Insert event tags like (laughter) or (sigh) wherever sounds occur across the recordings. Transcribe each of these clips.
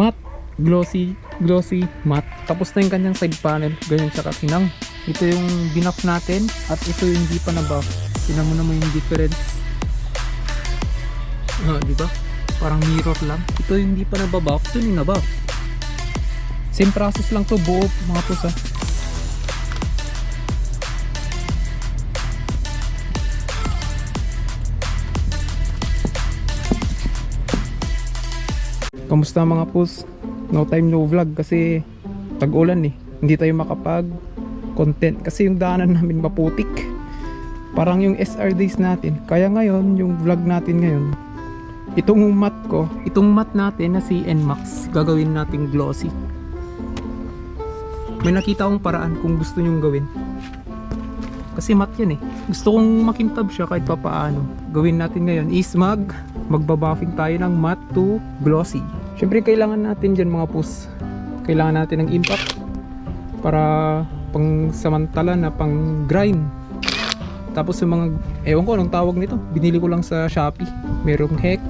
matte, glossy, glossy, matte. Tapos na yung kanyang side panel. Ganyan siya kakinang. Ito yung binuff natin at ito yung hindi pa na-buff. Tingnan mo naman yung difference. Ah, di ba? Parang mirror lang. Ito yung hindi pa nababuff, ito yung nabuff. Same process lang to buo mga pusa. Kamusta mga pus? No time no vlog kasi tag-ulan eh. Hindi tayo makapag content kasi yung daanan (laughs) namin maputik. Parang yung SR days natin. Kaya ngayon, yung vlog natin ngayon, itong mat ko, itong mat natin na si NMAX, gagawin nating glossy. May nakita akong paraan kung gusto nyong gawin. Kasi mat yan eh. Gusto kong makintab siya kahit papaano. Gawin natin ngayon is mag magbabuffing tayo ng matte to glossy. Siyempre kailangan natin dyan mga pus. Kailangan natin ng impact para pang samantala na pang grind. Tapos yung mga, ewan ko anong tawag nito. Binili ko lang sa Shopee. Merong hex,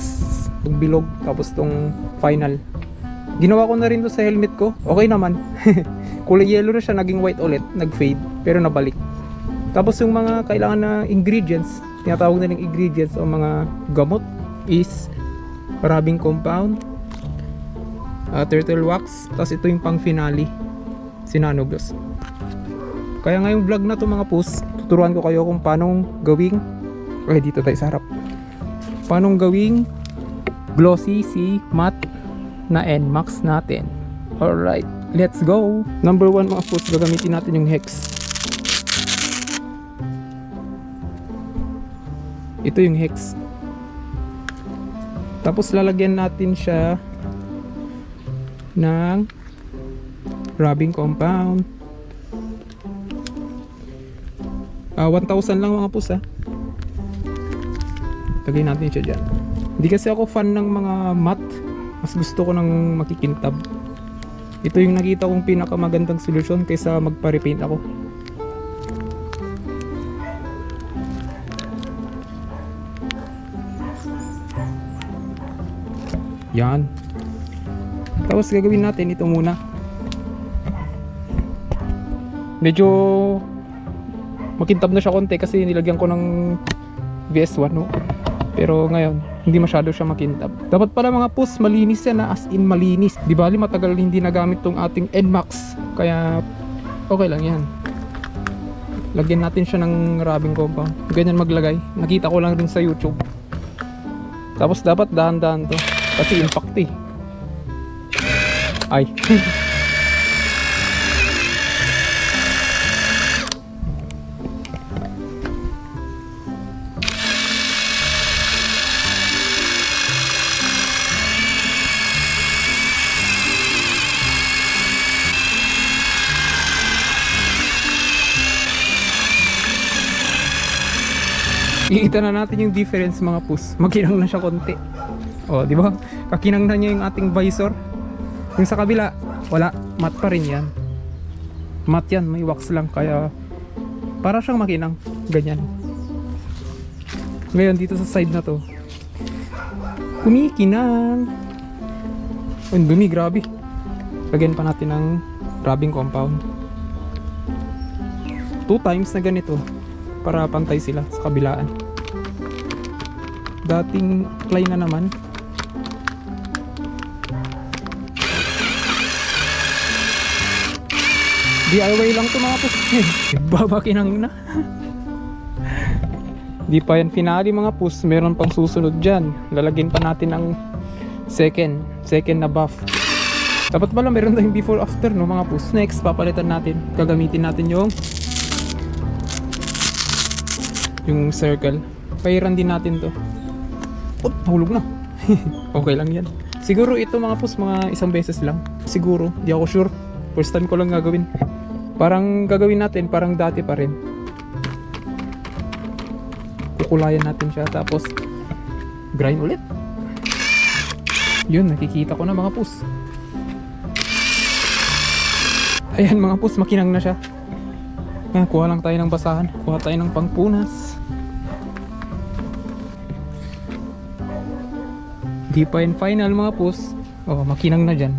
yung bilog, tapos tong final. Ginawa ko na rin to sa helmet ko. Okay naman. (laughs) Kulay yellow na siya, naging white ulit, nag-fade, pero nabalik. Tapos yung mga kailangan na ingredients, tinatawag na ng ingredients o mga gamot is rubbing compound, uh, turtle wax, tapos ito yung pang finale, sinanoglos. Kaya ngayong vlog na to mga pus, tuturuan ko kayo kung paano gawing, ay dito tayo sa harap, paano gawing glossy si matte na NMAX natin. Alright, let's go! Number one mga pus, gagamitin natin yung hex. Ito yung hex. Tapos lalagyan natin siya ng rubbing compound. Ah, 1,000 lang mga pusa. Lagay natin siya dyan. Hindi kasi ako fan ng mga matte. Mas gusto ko ng makikintab. Ito yung nakita kong pinakamagandang solusyon kaysa magpa-repaint ako. Yan. Tapos gagawin natin ito muna. Medyo makintab na siya konti kasi nilagyan ko ng VS1 no. Pero ngayon, hindi masyado siya makintab. Dapat pala mga pus, malinis yan na as in malinis. Di bali matagal hindi nagamit tong ating NMAX. Kaya okay lang yan. Lagyan natin siya ng rubbing compound. Ganyan maglagay. Nakita ko lang rin sa YouTube. Tapos dapat dahan-dahan to. Kasi impact eh. Ay. Ikita na natin yung difference mga pus. Makinang na siya konti. Oh, di ba? Kakinang na niya yung ating visor. Yung sa kabila, wala. Matte pa rin yan. Matte yan, may wax lang. Kaya, para siyang makinang. Ganyan. Ngayon, dito sa side na to. Kumikinang. Ang dumi, grabe. Lagyan pa natin ng rubbing compound. Two times na ganito para pantay sila sa kabilaan. Dating clay na naman. DIY lang to mga pus. Babakinang na. Di pa yan finale mga pus. Meron pang susunod dyan. Lalagyan pa natin ng second. Second na buff. Dapat pala meron tayong before after no mga pus. Next, papalitan natin. Gagamitin natin yung yung circle. Pairan din natin to. Oh, nahulog na. (laughs) okay lang yan. Siguro ito mga pus, mga isang beses lang. Siguro, di ako sure. First time ko lang gagawin. Parang gagawin natin, parang dati pa rin. Kukulayan natin siya, tapos grind ulit. Yun, nakikita ko na mga pus. Ayan mga pus, makinang na siya. Ah, kuha lang tayo ng basahan. Kuha tayo ng pangpunas. Di pa in final mga pus. Oh, makinang na dyan.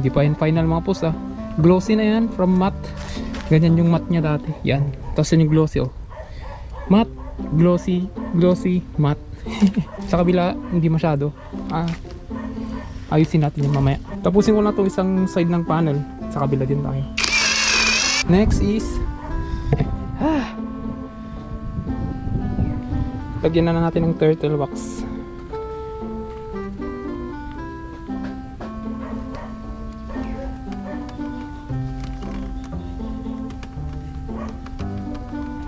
Hindi pa yan final mga pus ah. Glossy na yan from matte. Ganyan yung matte niya dati. Yan. Tapos yun yung glossy oh. Matte, glossy, glossy, matte. (laughs) sa kabila, hindi masyado. Ah, ayusin natin yung mamaya. Tapusin ko na itong isang side ng panel. Sa kabila din tayo. Next is ah, (sighs) lagyan na natin ng turtle wax.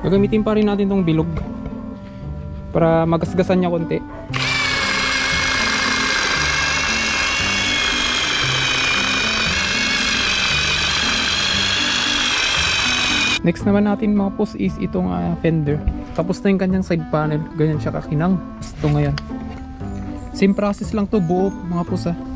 Gagamitin pa rin natin tong bilog para magasgasan niya konti. Next naman natin mga pos is itong ah, fender. Tapos na yung kanyang side panel. Ganyan siya kakinang. Ito ngayon. Same process lang to buo mga pos ah.